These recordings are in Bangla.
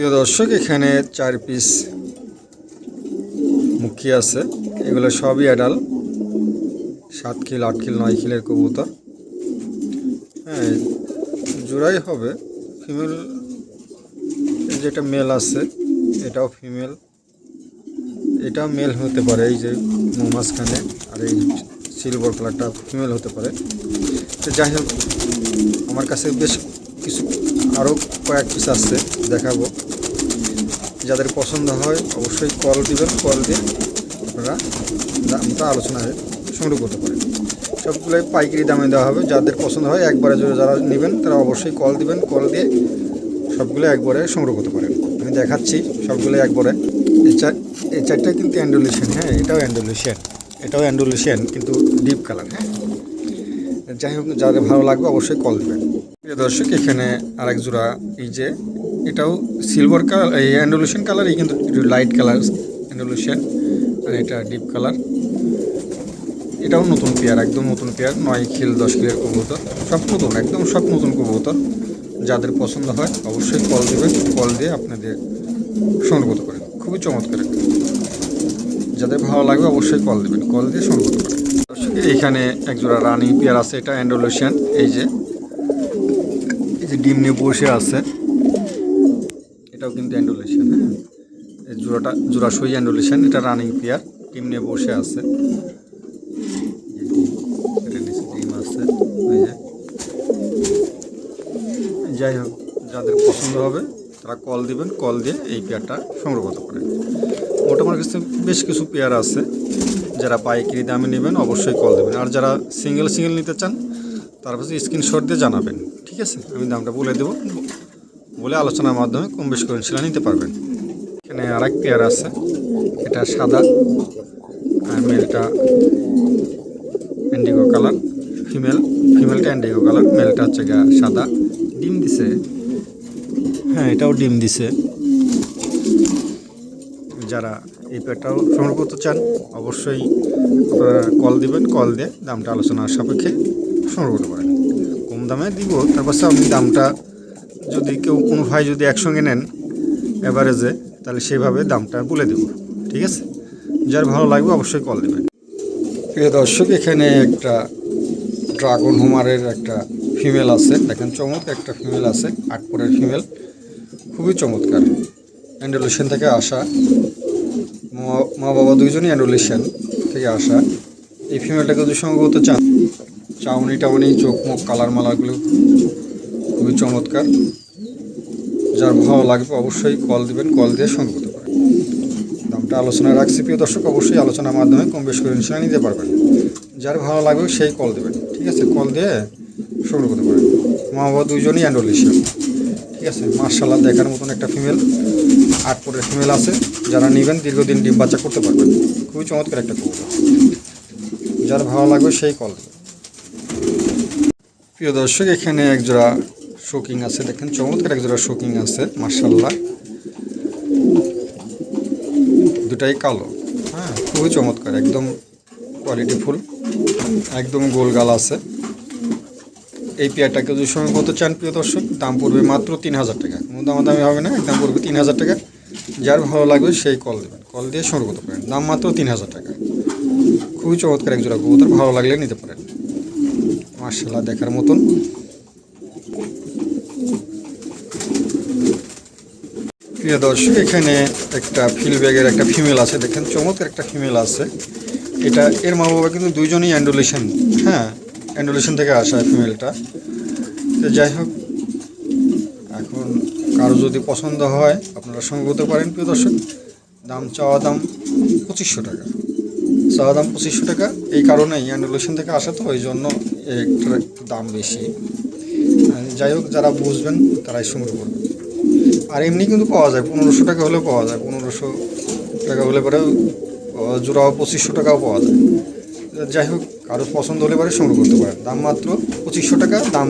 প্রিয় দর্শক, এখানে চার পিস মুখী আছে। এগুলো সবই অ্যাডাল। সাত কিল আট কিল নয় কিলের কবুতর। হ্যাঁ জোড়াই হবে। ফিমেল যেটা মেল আছে, এটাও ফিমেল। এটাও মেল হতে পারে, এই যে মাঝখানে আর এই সিলভার কালারটা ফিমেল হতে পারে। তো যাই হোক, আমার কাছে বেশ কিছু আরও কয়েক পিস আছে, দেখাবো। যাদের পছন্দ হয়, অবশ্যই কল দিবেন কল দিয়ে আপনারা দামটা আলোচনায় সংগ্রহ করতে পারেন। সবগুলোই পাইকারি দামে দেওয়া হবে। যাদের পছন্দ হয়, একবারে যারা নেবেন, তারা অবশ্যই কল দিবেন কল দিয়ে সবগুলো একবারে সংগ্রহ করতে পারেন। আমি দেখাচ্ছি সবগুলো একবারে। এই চার, এই চারটা কিন্তু অ্যান্ডোলিশিয়ান হ্যাঁ এটাও অ্যান্ডোলিশিয়ান এটাও অ্যান্ডোলিশিয়ান কিন্তু ডিপ কালার হ্যাঁ। যাই হোক, যাদের ভালো লাগবে অবশ্যই কল দেবেন। প্রিয় দর্শক, এখানে আরেক জোড়া এই যে, এটাও সিলভার কালার এই অ্যান্ডোলিশিয়ান কালারই কিন্তু একটু লাইট কালার অ্যান্ডোলিশিয়ান আর এটা ডিপ কালার এটাও নতুন পেয়ার একদম নতুন পেয়ার নয় খিল, দশ কিলের কবুতর। সব নতুন, একদম সব নতুন কবুতর। যাদের পছন্দ হয়, অবশ্যই কল দেবেন। কল দিয়ে আপনাদের সংগ্রহ করেন খুবই চমৎকার যাদের ভালো লাগবে, অবশ্যই কল দেবেন। কল দিয়ে সংগ্রহ করতে এইখানে একজোড়া রানিং পেয়ার আছে এটা অ্যান্ডোলেশিয়ান এই যে। এই যে ডিম নিয়ে বসে আছে। এটাও কিন্তু অ্যান্ডোলেশিয়ান হ্যাঁ? এই জোড়াটা জোড়া সই অ্যান্ডোলেশিয়ান এটা রানিং পেয়ার ডিম নিয়ে বসে আছে। ডিম, যাই হোক যাদের পছন্দ হবে তারা কল দিবেন কল দিয়ে এই পেয়ারটা সংগ্রহ করতে পারেন। মোটামুটি বেশ কিছু পেয়ার আছে। যারা পাইকারি দামে নেবেন অবশ্যই কল দেবেন। আর যারা সিঙ্গেল সিঙ্গেল নিতে চান, তার পাশে স্ক্রিনশট দিয়ে জানাবেন। ঠিক আছে? আমি দামটা বলে দেবো। বলে আলোচনার মাধ্যমে কম বেশ করে সেটা নিতে পারবেন। এখানে আর এক পেয়ার আছে। এটা সাদা। আর মেলটা ইন্ডিগো কালার ফিমেল ফিমেলটা ইন্ডিগো কালার মেলটা হচ্ছে গিয়া সাদা। ডিম দিছে। হ্যাঁ এটাও ডিম দিছে। যারা এই পেটটাও সংগ্রহ করতে চান, অবশ্যই আপনারা কল দিবেন, কল দিয়ে দামটা আলোচনার সাপেক্ষে সংগ্রহ করতে পারেন। কম দামে দিব তার তারপর আপনি দামটা যদি কেউ, কোনো ভাই যদি একসঙ্গে নেন অ্যাভারেজে তাহলে সেভাবে দামটা বলে দেব, ঠিক আছে? যার ভালো লাগবে অবশ্যই কল দেবেন। প্রিয় দর্শক, এখানে একটা ড্রাগন হোমারের একটা ফিমেল আছে, দেখেন চমক একটা ফিমেল আছে, আটপরের ফিমেল, খুবই চমৎকার। অ্যান্ডোলেশন থেকে আসা মা- বাবা দুইজনই অ্যান্ডোলেশন থেকে আসা। এই ফিমেলটাকে যদি করতে চান, চাউনি টাউনি, চোখ মুখ কালার মালাগুলো খুবই চমৎকার। যার ভালো লাগবে অবশ্যই কল দিবেন, কল দিয়ে সঙ্গে করতে পারেন। দামটা আলোচনা রাখছি। প্রিয় দর্শক, অবশ্যই আলোচনার মাধ্যমে কম বেশ করে ইনশাল্লাহ নিতে পারবেন। যার ভালো লাগবে সেই কল দেবেন। ঠিক আছে? কল দিয়ে সংগ্রহ করতে পারেন। মা বাবা দুইজনই অ্যান্ডোলেশন ঠিক আছে? মার্শাল্লাহ দেখার মতন একটা ফিমেল আট পরের ফিমেল আছে, যারা নেবেন, দীর্ঘদিন ডিম বাচ্চা করতে পারবেন। খুবই চমৎকার একটা কবুতর যার ভালো লাগবে সেই কল প্রিয় দর্শক, এখানে এক জোড়া শোকিং আছে, দেখেন চমৎকার এক জোড়া শোকিং আছে মার্শাল্লাহ দুটাই কালো। হ্যাঁ খুবই চমৎকার, একদম কোয়ালিটি ফুল, একদম গোল গাল আছে। এই পেয়ারটাকে যদি সঙ্গে কত চান, প্রিয় দর্শক, দাম পড়বে মাত্র তিন হাজার টাকা। কোনো দামাদামি হবে না, একদম পড়বে তিন হাজার টাকা। যার ভালো লাগবে সেই কল দেবেন। কল দিয়ে সঙ্গে করতে পারেন। দাম মাত্র তিন হাজার টাকা। খুবই চমৎকার এক জোড়া কবুতর, ভালো লাগলে নিতে পারেন। মার্শাল্লাহ দেখার মতন। প্রিয় দর্শক, এখানে একটা ফিল ব্যাগের একটা ফিমেল আছে। দেখেন, চমৎকার একটা ফিমেল আছে। এটা, এর মা বাবা কিন্তু দুইজনই অ্যান্ডোলেশন হ্যাঁ অ্যান্ডোলেশন থেকে আসা ফিমেলটা তো যাই হোক কারও যদি পছন্দ হয়, আপনারা সঙ্গে হতে পারেন প্রিয় দর্শক, দাম চাওয়া দাম পঁচিশশো টাকা। চাওয়া দাম পঁচিশশো টাকা, এই কারণেই অ্যান্ডোলেশন থেকে আসা তো, ওই জন্য একটু একটু দাম বেশি। যাই হোক, যারা বুঝবেন, তারাই সংগ্রহ করবেন। আর এমনি কিন্তু পাওয়া যায়, পনেরোশো টাকা হলেও পাওয়া যায়। পনেরোশো টাকা হলে পরে জোড়াও পঁচিশশো টাকাও পাওয়া যায়। যাই হোক, কারও পছন্দ হলে পরে সংগ্রহ করতে পারেন। দাম মাত্র পঁচিশশো টাকা, দাম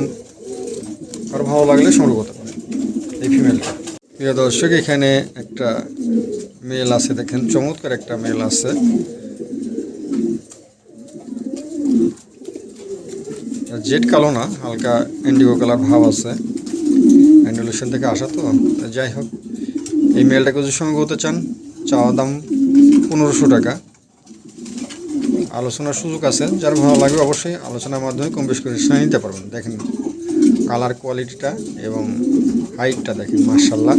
কারও ভালো লাগলে সংগ্রহ করতে এই ফিমেলটা প্রিয় দর্শক, এখানে একটা মেল আছে, দেখেন, চমৎকার একটা মেল আছে। জেড কালো না, হালকা ইন্ডিগো কালার ভাব আছে। অ্যান্ডুলেশন থেকে আসা তো যাই হোক, এই মেলটাকে যদি সঙ্গে করতে চান, চাওয়া দাম পনেরোশো টাকা। আলোচনার সুযোগ আছে, যার ভালো লাগবে অবশ্যই আলোচনার মাধ্যমে কম বেশ করে নিতে পারবেন। দেখেন কালার কোয়ালিটিটা এবং হাইটটা দেখেন মার্শাল্লাহ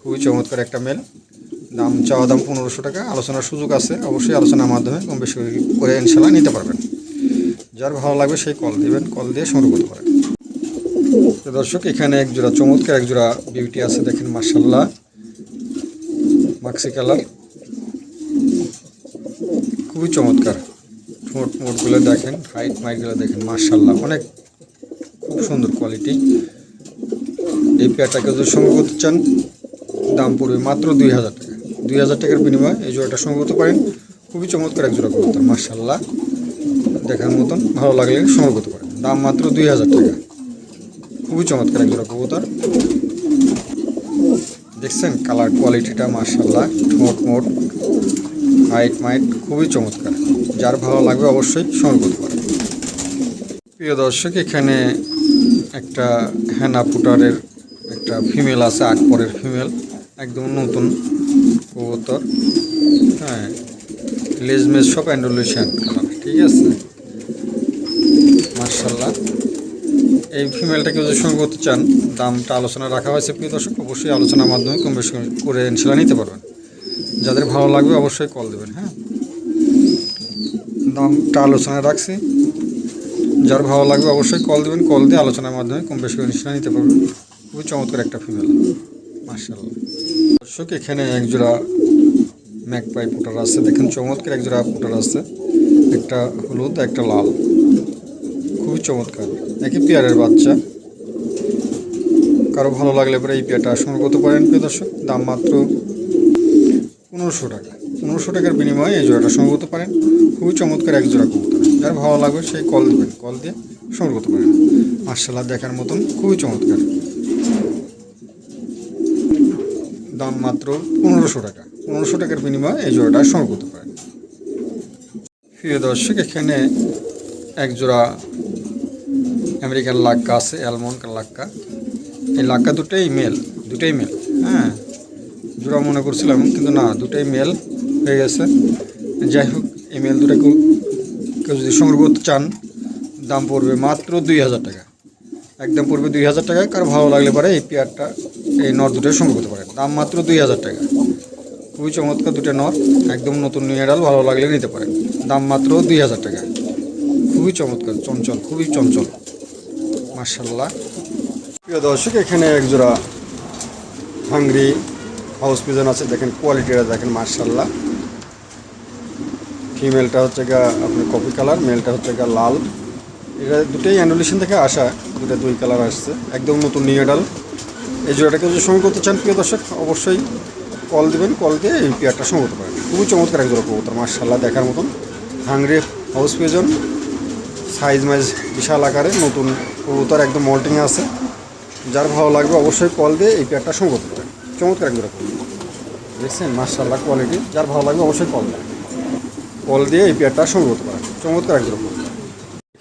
খুবই চমৎকার একটা মেল। দাম চাওয়া দাম পনেরোশো টাকা। আলোচনার সুযোগ আছে, অবশ্যই আলোচনার মাধ্যমে কম বেশি করে ইনশাল্লাহ নিতে পারবেন। যার ভালো লাগবে সেই কল দিবেন, কল দিয়ে সংগ্রহ করতে পারেন। তো দর্শক, এখানে এক জোড়া চমৎকার, এক জোড়া বিউটি আছে, দেখেন মার্শাল্লাহ মাক্সি কালার। খুবই চমৎকার। ঠোঁট মোটগুলো দেখেন হাইট মাইটগুলো দেখেন মার্শাল্লাহ অনেক খুব সুন্দর কোয়ালিটি এই পেয়ারটাকে যদি সংগ্রহ করতে চান, দাম পড়বে মাত্র দুই হাজার টাকা। দুই হাজার টাকার বিনিময়ে এই জোড়াটা সংগ্রহ করতে পারেন। খুবই চমৎকার এক জোড়া কবুতর মার্শাল্লাহ দেখার মতন ভালো লাগলে সংগ্রহ করতে পারেন। দাম মাত্র দুই হাজার টাকা। খুবই চমৎকার এক জোড়া কবুতর। দেখছেন কালার কোয়ালিটিটা মার্শাল্লাহ ঠোঁট মোট, হাইট মাইট খুবই চমৎকার। যার ভালো লাগবে অবশ্যই সংগ্রহ করতে পারেন। প্রিয় দর্শক, এখানে একটা হ্যানা ফুটারের একটা ফিমেল আছে আট পরের ফিমেল একদম নতুন কবুতর। হ্যাঁ লেজমেজ সব অ্যান্ডোলেশন কালার ঠিক আছে? মার্শাল্লাহ এই ফিমেলটাকে যদি সঙ্গে করতে চান, দামটা আলোচনা রাখা হয়েছে, প্রিয় দর্শক, অবশ্যই আলোচনার মাধ্যমে কম বেশি করে ইনশাল্লাহ নিতে পারবেন। যাদের ভালো লাগবে অবশ্যই কল দেবেন হ্যাঁ? দামটা আলোচনায় রাখছি। যার ভালো লাগবে অবশ্যই কল দেবেন কল দিয়ে আলোচনার মাধ্যমে কম বেশি করে নিতে পারবেন। খুবই চমৎকার একটা ফিমেল মার্শাল্লাহ দর্শক, এখানে এক জোড়া ম্যাকপাই পোটার আছে। দেখেন চমৎকার এক জোড়া পুটার আছে। একটা হলুদ, একটা লাল। খুবই চমৎকার। একই পেয়ারের বাচ্চা। কারও ভালো লাগলে পরে এই পেয়ারটা সংগ্রহ করতে পারেন, প্রিয় দর্শক। দাম মাত্র পনেরোশো টাকা। পনেরোশো টাকার বিনিময়ে এই জোড়াটা সংগ্রহ করতে পারেন। খুবই চমৎকার এক জোড়া কবুতর। যার ভালো লাগবে সেই কল দেবেন। কল দিয়ে সংগ্রহ করতে পারেন। মার্শাল্লাহ দেখার মতন। খুবই চমৎকার। দাম মাত্র পনেরোশো টাকা। পনেরোশো টাকার বিনিময়ে এই জোড়াটা সংগ্রহ করতে পারেন। প্রিয় দর্শক, এখানে এক জোড়া আমেরিকান লাক্কা আছে, অ্যালমন্ড লাক্কা। এই লাক্কা দুটোই মেল দুটোই মেল হ্যাঁ। জোড়া মনে করছিলাম, কিন্তু না, দুটোই মেল হয়ে গেছে। যাই হোক, এই মেল দুটো কেউ কেউ যদি সংগ্রহ করতে চান, দাম পড়বে মাত্র দুই হাজার টাকা। একদম পড়বে দুই হাজার টাকা কারও ভালো লাগলে পরে এই পেয়ারটা এই নর দুটো সংগ্রহ করতে পারেন দাম মাত্র দুই হাজার টাকা। খুবই চমৎকার দুটো নর, একদম নতুন নিয়ে ডাল ভালো লাগলে নিতে পারেন। দাম মাত্র দুই হাজার টাকা। খুবই চমৎকার, চঞ্চল, খুবই চঞ্চল। মার্শাল্লাহ প্রিয় দর্শক, এখানে এক জোড়া হাঙ্গরি হাউস পিজন আছে। দেখেন কোয়ালিটিটা দেখেন মার্শাল্লাহ ফিমেলটা হচ্ছে গা আপনার কফি কালার মেলটা হচ্ছে গা লাল। এটা দুটোই অ্যান্ডুলেশন থেকে আসা, দুটো দুই কালার আসছে। একদম নতুন নিয়ে ডাল এই জোড়াটাকে যদি সঙ্গে করতে চান, প্রিয় দর্শক, অবশ্যই কল দেবেন কল দিয়ে এই পেয়ারটা সঙ্গে করতে পারেন। খুবই চমৎকার এক জোড়া কবুতর মার্শাল্লাহ দেখার মতন। হাংরে হাউস পেজন সাইজ মাইজ বিশাল আকারে, নতুন কবুতর একদম মল্টিং আছে। যার ভালো লাগবে অবশ্যই কল দিয়ে এই পেয়ারটা সঙ্গে করতে পারেন। চমৎকার এক জোড়া কবুতর। দেখছেন মার্শাল্লাহ কোয়ালিটি যার ভালো লাগবে অবশ্যই কল দেয় কল দিয়ে এই পেয়ারটা সঙ্গে করতে পারেন। চমৎকার এক জোড়া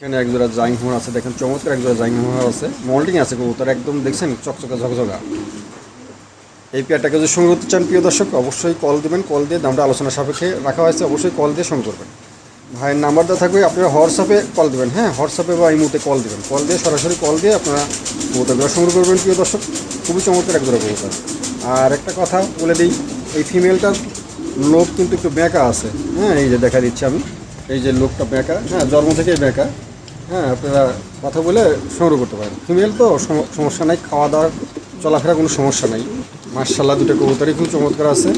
এখানে এক জোড়া জাইং হোর আছে, দেখেন চমৎকার এক জোড়া জাইং হোর আছে। মল্টিং আছে কবুতর, একদম দেখছেন চকচকা ঝকঝকা। এই পেয়ারটাকে যদি সঙ্গে করতে চান, প্রিয় দর্শক, অবশ্যই কল দেবেন, কল দিয়ে দামটা আলোচনা সাপেক্ষে রাখা হয়েছে, অবশ্যই কল দিয়ে সঙ্গে করবেন। ভাইয়ের নাম্বার দেওয়া থাকবে, আপনারা হোয়াটসঅ্যাপে কল দেবেন হ্যাঁ? হোয়াটসঅ্যাপে বা এই মুহূর্তে কল দেবেন। কল দিয়ে, সরাসরি কল দিয়ে আপনারা কবুতরগুলো সংগ্রহ করবেন, প্রিয় দর্শক। খুবই চমৎকার এক জোড়া কবুতর। আর একটা কথা বলে দিই, এই ফিমেলটার লোক কিন্তু একটু বেঁকা আছে। হ্যাঁ এই যে দেখা দিচ্ছি আমি, এই যে লোকটা বেঁকা হ্যাঁ জন্ম থেকেই বেঁকা। হ্যাঁ আপনারা কথা বলে সংগ্রহ করতে পারেন। ফিমেল তো সমস্যা নাই খাওয়া দাওয়ার চলাফেরা কোনো সমস্যা নাই। মার্শাল্লাহ দুটো কবুতরই খুব চমৎকার আছে,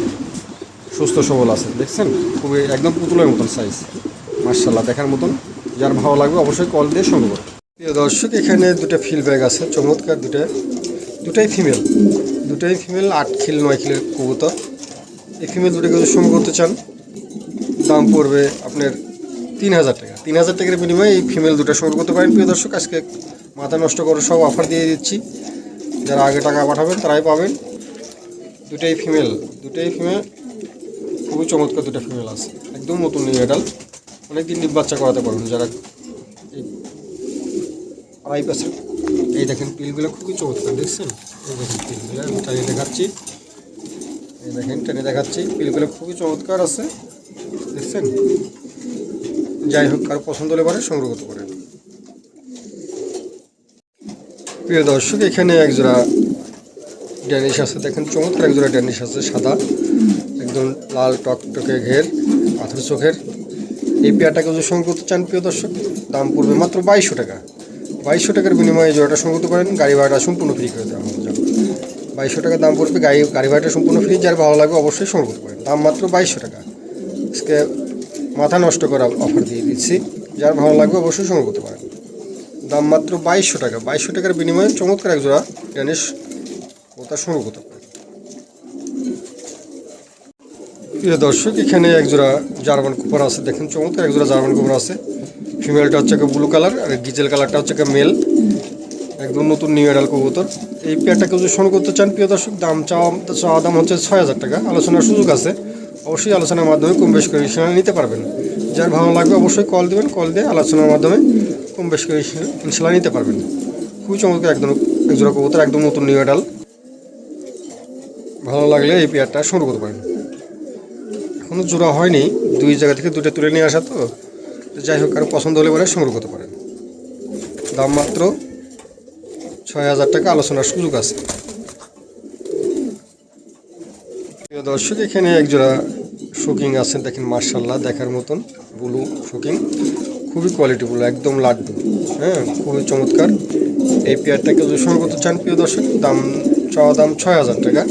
সুস্থ, সবল আছে, দেখছেন? খুবই একদম পুতুলের মতন সাইজ মার্শাল্লাহ দেখার মতন। যার ভালো লাগবে অবশ্যই কল দিয়ে সংগ্রহ করুন। প্রিয় দর্শক, এখানে দুটো ফিল ব্যাগ আছে, চমৎকার দুটো। দুটাই ফিমেল দুটাই ফিমেল আট খিল, নয় খিলের কবুতর। এই ফিমেল দুটোকে যদি সংগ্রহ করতে চান, দাম পড়বে আপনার তিন হাজার টাকা। তিন হাজার টাকার বিনিময়ে এই ফিমেল দুটো সংগ্রহ করতে পারেন। প্রিয় দর্শক, আজকে মাথা নষ্ট করে সব অফার দিয়ে দিচ্ছি। যারা আগে টাকা পাঠাবেন, তারাই পাবেন। দুটাই ফিমেল দুটাই ফিমেল খুবই চমৎকার দুটো ফিমেল আছে। একদম নতুন নিউ এডাল অনেকদিন ডিম বাচ্চা করাতে পারবেন যারা এই আড়াই পাশে এই দেখেন পিলগুলো খুবই চমৎকার, দেখছেন? এই দেখেন পিলগুলো, আমি দেখাচ্ছি। এই দেখেন, টেনে দেখাচ্ছি। পিলগুলো খুবই চমৎকার আছে। দেখছেন? যাই হোক, কারও পছন্দ হলে পারে সংগ্রহ করতে পারেন। প্রিয় দর্শক, এখানে একজোড়া ড্যানিশ আছে। দেখেন, চমৎকার একজোড়া ড্যানিশ আছে, সাদা, একদম লাল টকটকে ঘের, পাথর চোখের। এই পেয়ারটাকে যদি সংগ্রহ করতে চান, প্রিয় দর্শক, দাম পড়বে মাত্র বাইশশো টাকা। বাইশশো টাকার বিনিময়ে জোড়াটা সংগ্রহ করতে পারেন। গাড়ি ভাড়াটা সম্পূর্ণ ফ্রি করে দেওয়া হবে। বাইশশো টাকা দাম পড়বে গাড়ি গাড়ি ভাড়াটা সম্পূর্ণ ফ্রি যার ভালো লাগবে অবশ্যই সংগ্রহ করতে পারেন। দাম মাত্র বাইশশো টাকা। আজকে মাথা নষ্ট করা অফার দিয়ে দিচ্ছি। যার ভালো লাগবে অবশ্যই সংগ্রহ করতে পারেন। দাম মাত্র বাইশশো টাকা। বাইশশো টাকার বিনিময়ে চমৎকার এক জোড়া টেনিস ওটা সংগ্রহ করতে পারেন। প্রিয় দর্শক, এখানে এক জোড়া জার্মান কুপার আছে। দেখেন চমৎকার এক জোড়া জার্মান কুপার আছে। ফিমেলটা হচ্ছে ব্লু কালার আর গিজেল কালারটা হচ্ছে মেল একদম নতুন নিউ এডাল কবুতর। এই পেয়ারটাকে যদি সংগ্রহ করতে চান, প্রিয় দর্শক, দাম চাওয়া চাওয়া দাম হচ্ছে ছয় হাজার টাকা। আলোচনার সুযোগ আছে। অবশ্যই আলোচনার মাধ্যমে কম বেশ করে নিতে পারবেন। যার ভালো লাগবে অবশ্যই কল দেবেন, কল দিয়ে আলোচনার মাধ্যমে কম বেশ করে ইনশাল্লাহ নিতে পারবেন। খুবই চমৎকার একদম একজোড়া কবুতর, একদম নতুন নিউ এডাল ভালো লাগলে এই পেয়ারটা সংগ্রহ করতে পারেন। এখনও জোড়া হয়নি, দুই জায়গা থেকে দুটো তুলে নিয়ে আসা তো। যাই হোক, কারও পছন্দ হলে পরে সংগ্রহ করতে পারেন। দাম মাত্র ছয় হাজার টাকা, আলোচনার সুযোগ আছে। প্রিয় দর্শক, এখানে একজোড়া শুকিং আছে দেখেন মার্শাল্লাহ দেখার মতন। ব্লু শুকিং খুবই কোয়ালিটি কোয়ালিটিফুল একদম লাড্ডু হ্যাঁ খুবই চমৎকার। এই পেয়ারটাকে যদি সংগ্রহ করতে চান, প্রিয় দর্শক, দাম, চাওয়া দাম ছয় হাজার টাকা।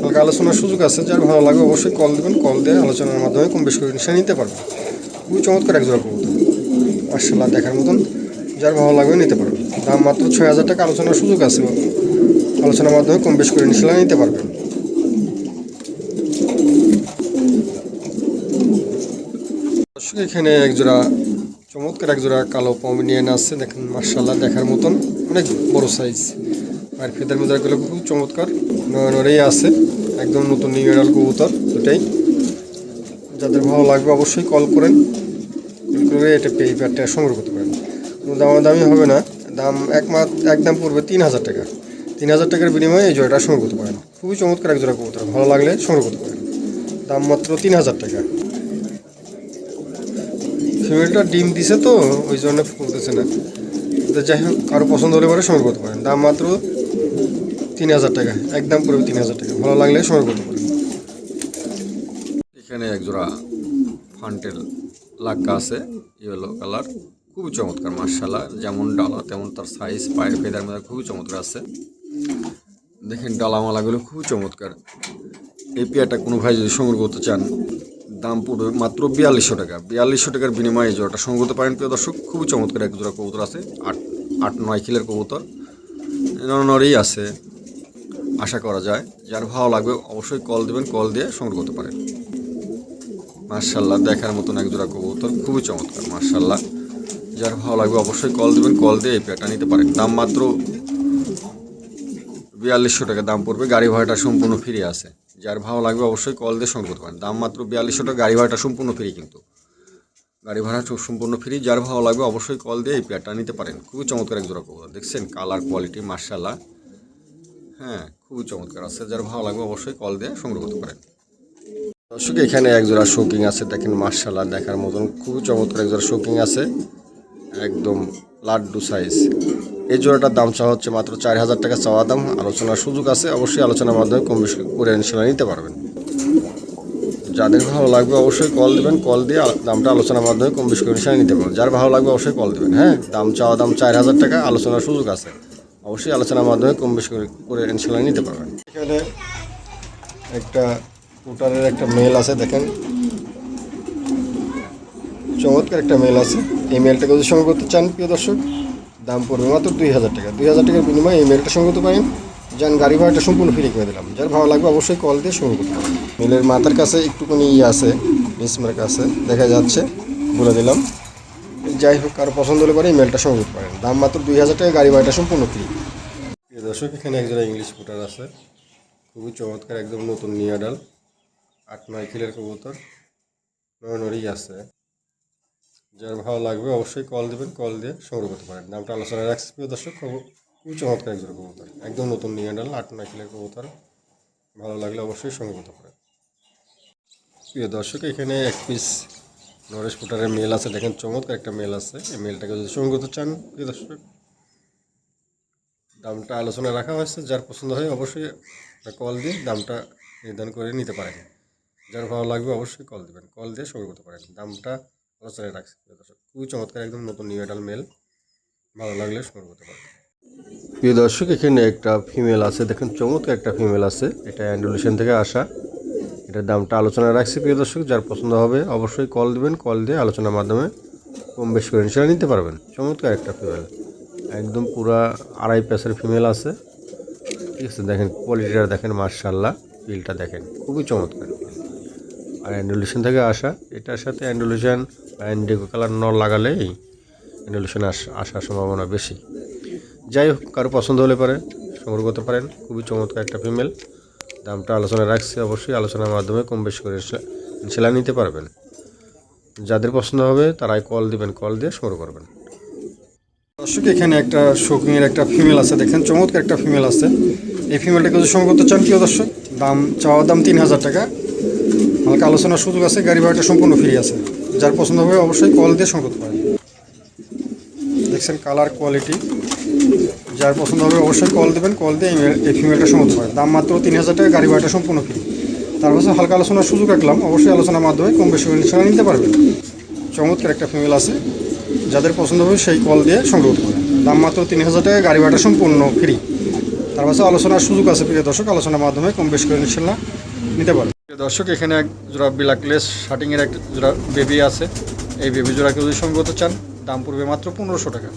হালকা আলোচনার সুযোগ আছে, যার ভালো লাগবে অবশ্যই কল দেবেন কল দিয়ে আলোচনার মাধ্যমে কম বেশি করে নিতে পারবেন। খুবই চমৎকার একজোড়া কবুতর। মার্শাল্লাহ দেখার মতন, যার ভালো লাগবে নিতে পারবেন। দাম মাত্র ছয় হাজার টাকা, আলোচনার সুযোগ আছে। আলোচনার মাধ্যমে কম বেশি করে নিশালা নিতে পারবেন দর্শক এখানে একজোড়া চমৎকার একজোড়া কালো পমিনিয়ান আছে দেখেন মার্শাল্লাহ দেখার মতন। অনেক বড় সাইজ আর ফেদার মেদারগুলো খুব চমৎকার। নড়েই আছে। একদম নতুন নিউ এডাল কবুতর দুটাই। যাদের ভালো লাগবে অবশ্যই কল করেন। কল করে এটা পে প্যাডটা সংগ্রহ করতে পারেন। কোনো দামাদামি হবে না। দাম এক মাস এক দাম পড়বে তিন হাজার টাকা। তিন হাজার টাকার বিনিময়ে এই জয়টা সংগ্রহ করতে পারেন। খুবই চমৎকার এক জোড়া কবুতর। ভালো লাগলে সংগ্রহ করতে পারেন। দাম মাত্র তিন হাজার টাকা। ফিমেলটা ডিম দিছে তো, ওই জন্য বলতেছে না। তো যাই হোক, কারও পছন্দ হলে পরে সময় করতে পারেন। দাম মাত্র তিন হাজার টাকা। একদম পড়বে তিন হাজার টাকা। ভালো লাগলে সময় করতে পারেন। এখানে একজোড়া ফান্টেল লাক্কা আছে, ইয়েলো কালার। খুবই চমৎকার মার্শাল্লাহ যেমন ডালা, তেমন তার সাইজ পায়ের ফেদার মধ্যে খুবই চমৎকার আছে। দেখেন, ডালামালাগুলো খুবই চমৎকার। এই পেয়ারটা কোনো ভাই যদি সংগ্রহ করতে চান দাম পড়বে মাত্র বিয়াল্লিশশো টাকা। বিয়াল্লিশশো টাকার বিনিময়ে জোড়াটা সংগ্রহ করতে পারেন। প্রিয় দর্শক, খুবই চমৎকার এক জোড়া কবুতর আছে। আট আট, নয় কিলের কবুতর। নরেই আছে, আশা করা যায়। যার ভালো লাগবে অবশ্যই কল দেবেন, কল দিয়ে সংগ্রহ করতে পারেন। মার্শাল্লাহ দেখার মতন এক জোড়া কবুতর, খুবই চমৎকার মার্শাল্লাহ যার ভালো লাগবে অবশ্যই কল দেবেন, কল দিয়ে এই পেয়ারটা নিতে পারেন। দাম মাত্র বিয়াল্লিশশো টাকা, দাম পড়বে। গাড়ি ভাড়াটা সম্পূর্ণ ফ্রি আছে। যার ভালো লাগবে অবশ্যই কল দিয়ে সংগ্রহ করতে পারেন। দাম মাত্র বিয়াল্লিশশো টাকা, গাড়ি ভাড়াটা সম্পূর্ণ ফ্রি কিন্তু। গাড়ি ভাড়া সম্পূর্ণ ফ্রি যার ভালো লাগবে অবশ্যই কল দিয়ে এই পেয়ারটা নিতে পারেন। খুবই চমৎকার একজোড়া কবুতর, দেখছেন? কালার কোয়ালিটি মার্শাল্লাহ হ্যাঁ খুবই চমৎকার আছে, যার ভালো লাগবে অবশ্যই কল দিয়ে সংগ্রহ করতে পারেন। দর্শক, এখানে এক জোড়া শোকিং আছে, দেখেন মার্শাল্লাহ দেখার মতন। খুবই চমৎকার এক জোড়া শোকিং আছে, একদম লাড্ডু সাইজ এই জোড়াটার দাম চাওয়া হচ্ছে মাত্র চার হাজার টাকা চাওয়া দাম। আলোচনার সুযোগ আছে, অবশ্যই আলোচনার মাধ্যমে কম বেশি করে ইনশাল্লাহ নিতে পারবেন। যাদের ভালো লাগবে অবশ্যই কল দেবেন কল দিয়ে দামটা আলোচনার মাধ্যমে কম বেশি করে নিতে পারবেন। যার ভালো লাগবে অবশ্যই কল দেবেন হ্যাঁ? দাম চাওয়া দাম চার হাজার টাকা, আলোচনার সুযোগ আছে। অবশ্যই আলোচনার মাধ্যমে কম বেশি করে ইনশাল্লাহ নিতে পারবেন। এখানে একটা পুটারের একটা মেল আছে, দেখেন। চমৎকার একটা মেল আছে। এই মেলটাকে যদি সংগ্রহ করতে চান, প্রিয় দর্শক দাম পড়বে মাত্র দুই হাজার টাকা। দুই হাজার টাকার বিনিময়ে এই মেলটা সংগ্রহ করতে পারেন। যান, গাড়ি ভাড়াটা সম্পূর্ণ ফ্রি করে দিলাম। যার ভালো লাগবে অবশ্যই কল দিয়ে সংগ্রহ করতে পারেন। মেলের মাথার কাছে একটুখানি ইয়ে আছে মিসমার্ক আছে, দেখা যাচ্ছে, বলে দিলাম। যাই হোক, কারও পছন্দ হলে পরে এই মেলটা করতে পারেন। দাম মাত্র দুই হাজার টাকা, গাড়ি ভাড়াটা সম্পূর্ণ ফ্রি প্রিয় দর্শক, এখানে একজন ইংলিশ ফুটার আছে। খুবই চমৎকার, একদম নতুন নিয়া ডাল আট নয় কিলের কবুতর। নড়ি আছে। যার ভালো লাগবে অবশ্যই কল দেবেন কল দিয়ে সংগ্রহ করতে পারেন। নামটা আলোচনা রাখছি, প্রিয় দর্শক খুবই চমৎকার একজন কবুতর, একদম নতুন নিয়ে ডাল আট নয় কিলের কবুতর। ভালো লাগলে অবশ্যই সঙ্গে করতে পারেন। প্রিয় দর্শক, এখানে এক পিস নরেশ ফুটারের মেল আছে। দেখেন, চমৎকার একটা মেল আছে। এই মেলটাকে যদি সঙ্গে করতে চান, প্রিয় দর্শক, দামটা আলোচনায় রাখা হয়েছে। যার পছন্দ হয় অবশ্যই কল দিয়ে দামটা নির্ধারণ করে নিতে পারেন। যার ভালো লাগবে অবশ্যই কল দিবেন। কল দিয়ে সঙ্গে করতে পারেন। দামটা আলোচনায় রাখছি দর্শক খুবই চমৎকার, একদম নতুন নিউ এডাল মেল ভালো লাগলে সঙ্গে করতে পারেন প্রিয় দর্শক, এখানে একটা ফিমেল আছে। দেখেন, চমৎকার একটা ফিমেল আছে। এটা অ্যান্ডুলেশন থেকে আসা। এটার দামটা আলোচনায় রাখছি, প্রিয় দর্শক। যার পছন্দ হবে, অবশ্যই কল দিবেন। কল দিয়ে আলোচনার মাধ্যমে কম বেশি করে সেটা নিতে পারবেন। চমৎকার একটা ফিমেল একদম পুরা আড়াই পেসের ফিমেল আছে। ঠিক আছে, দেখেন কোয়ালিটিটা দেখেন মার্শাল্লাহ পিলটা দেখেন, খুবই চমৎকার। আর অ্যান্ডুলেশন থেকে আসা, এটার সাথে অ্যান্ডুলেশন বা অ্যান্ডিগো কালার ন লাগালেই অ্যান্ডুলেশন আস, আসার সম্ভাবনা বেশি। যাই হোক, কারও পছন্দ হলে পারে, সংগ্রহ করতে পারেন। খুবই চমৎকার একটা ফিমেল দামটা আলোচনায় রাখছি, অবশ্যই আলোচনার মাধ্যমে কম বেশি করে সেলা নিতে পারবেন। যাদের পছন্দ হবে, তারাই কল দিবেন কল দিয়ে সংগ্রহ করবেন। দর্শক, এখানে একটা শোকিংয়ের একটা ফিমেল আছে, দেখেন চমৎকার একটা ফিমেল আছে। এই ফিমেলটাকে যদি সংগ্রহ করতে চান, প্রিয় দর্শক, দাম চাওয়ার দাম তিন হাজার টাকা। হালকা আলোচনার সুযোগ আছে, গাড়ি ভাড়াটা সম্পূর্ণ ফ্রি আছে। যার পছন্দ হবে অবশ্যই কল দিয়ে সংগ্রহ করতে দেখছেন কালার কোয়ালিটি যার পছন্দ হবে অবশ্যই কল দেবেন কল দিয়ে এই- ফিমেলটা সমর্থ পারেন দাম মাত্র তিন হাজার টাকা, গাড়ি ভাড়াটা সম্পূর্ণ ফ্রি তার পাশে হালকা আলোচনার সুযোগ রাখলাম, অবশ্যই আলোচনার মাধ্যমে কম বেশি করে সেটা নিতে পারবেন। চমৎকার একটা ফিমেল আছে। যাদের পছন্দ হবে সেই কল দিয়ে সংগ্রহ পারেন দাম মাত্র তিন হাজার টাকা, গাড়ি ভাড়াটা সম্পূর্ণ ফ্রি তার পাশে আলোচনার সুযোগ আছে, প্রিয় দর্শক, আলোচনার মাধ্যমে কম বেশি করে ইনশাল্লাহ নিতে পারবেন। দর্শক, এখানে এক জোড়া বিলাকলেস শার্টিংয়ের এক জোড়া বেবি আছে। এই বেবি জোড়াকে যদি করতে চান, দাম পড়বে মাত্র পনেরোশো টাকা।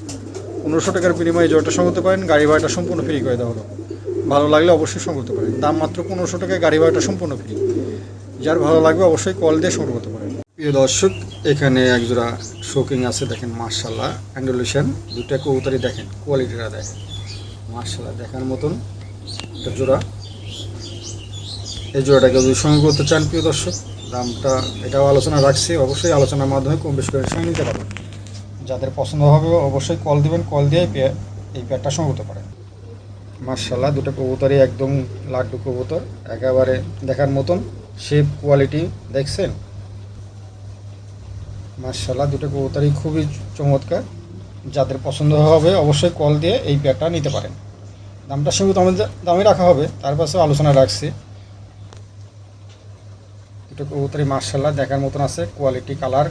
পনেরোশো টাকার বিনিময়ে জোড়াটা করতে পারেন, গাড়ি ভাড়াটা সম্পূর্ণ ফ্রি করে দেওয়া হলো। ভালো লাগলে অবশ্যই করতে পারেন। দাম মাত্র পনেরোশো টাকায় গাড়ি ভাড়াটা সম্পূর্ণ ফ্রি যার ভালো লাগবে অবশ্যই কল দিয়ে সংগ্রহ করতে পারেন। প্রিয় দর্শক, এখানে এক জোড়া শোকিং আছে, দেখেন মার্শাল্লাহ অ্যান্ডুলেশন দুটা কবুতারি দেখেন কোয়ালিটিটা দেখেন মার্শাল্লাহ দেখার মতন একটা জোড়া। এই জোড়াটাকে যদি সঙ্গে করতে চান, প্রিয় দর্শক, দামটা এটাও আলোচনা রাখছি। অবশ্যই আলোচনার মাধ্যমে কম বেশি করে সঙ্গে নিতে পারবেন। যাদের পছন্দ হবে, অবশ্যই কল দিবেন, কল দিয়ে এই পে- এই প্যাডটা সঙ্গে করতে পারেন। মার্শাল্লাহ দুটো কবুতরই একদম লাড্ডু কবুতর, একেবারে দেখার মতন শেপ কোয়ালিটি দেখছেন? মার্শাল্লাহ দুটো কবুতরই খুবই চমৎকার। যাদের পছন্দ হবে, অবশ্যই কল দিয়ে এই প্যাডটা নিতে পারেন। দামটা সঙ্গে দামে দামে রাখা হবে, তার পাশে আলোচনা রাখছি। দুটো কবুতরই মার্শাল্লাহ দেখার মতন আছে। কোয়ালিটি কালার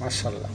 মার্শাল্লাহ